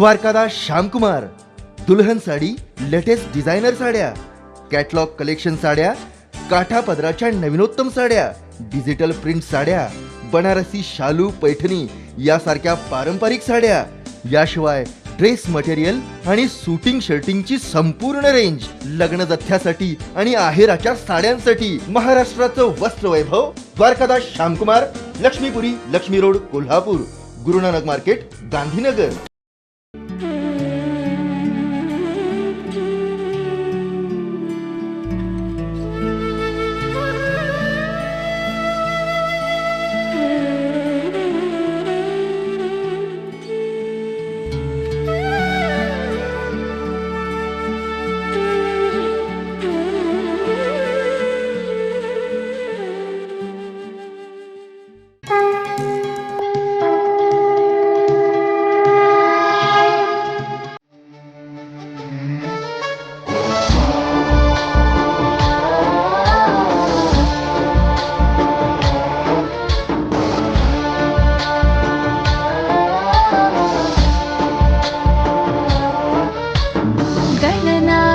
द्वारकादास श्यामकुमार दुल्हन sari latest designer साड्या catalogue collection साड्या काठा पदराच्या नवीनोत्तम साड्या डिजिटल प्रिंट साड्या बनारसी शालू पैठणी यासारख्या पारंपरिक साड्या याशिवाय ड्रेस मटेरियल आणि सुटिंग शर्टिंगची संपूर्ण रेंज लग्न जथ्यासाठी आणि आहेराच्या साड्यांसाठी महाराष्ट्राचं वस्त्र वैभव द्वारकादास श्यामकुमार लक्ष्मीपुरी लक्ष्मी रोड कोल्हापूर गुरुनानक मार्केट गांधीनगर.